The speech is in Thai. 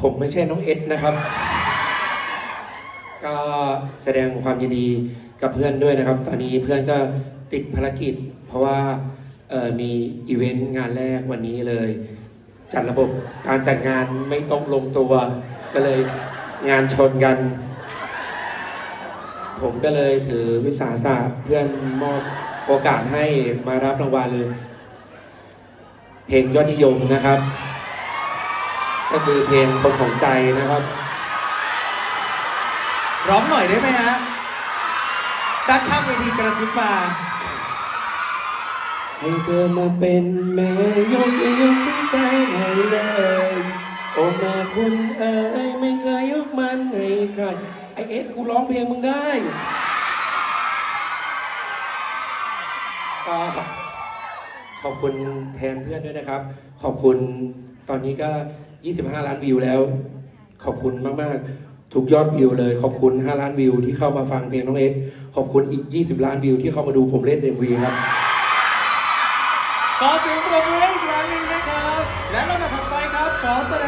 ผมไม่ใช่น้องเอสนะครับ ก็แสดงความยินดีกับเพื่อนด้วยนะครับ ตอนนี้เพื่อนก็ติดภารกิจ เพราะว่าเอ่อมีอีเวนต์งานแรกวันนี้เลย จัดระบบการจัดงานไม่ตรงลงตัว ก็เลยงานชนกัน ผมก็เลยถือวิสาสะเพื่อนมอบโอกาสให้มารับรางวัลเพลงยอดนิยมนะครับ ก็คือเพลงคนของใจนะครับ ร้องหน่อยได้ไหมฮะด้านข้างเวทีกระซิบมาให้เธอมาเป็นแม่ยกจะยกทั้งใจให้เลยโอ้แม่คุณเอ๋ยไม่เคยยกมันให้ใครไอเอสกูร้องเพลงมึงได้ก็ ขอบคุณแทนเพื่อนด้วยนะครับ ขอบคุณตอนนี้ก็ 25 ล้านวิวแล้ว ขอบคุณมากๆ ทุกยอดวิวเลย ขอบคุณ 5 ล้านวิวที่เข้ามาฟังเพลงน้องเอสขอบคุณอีก 20 ล้านวิวที่เข้ามาดูผมเล่นเอ็มวีครับ ขอเสียงปรบมือให้อีกครั้งหนึ่งนะครับ และลำดับถัดไปครับ ขอแสดง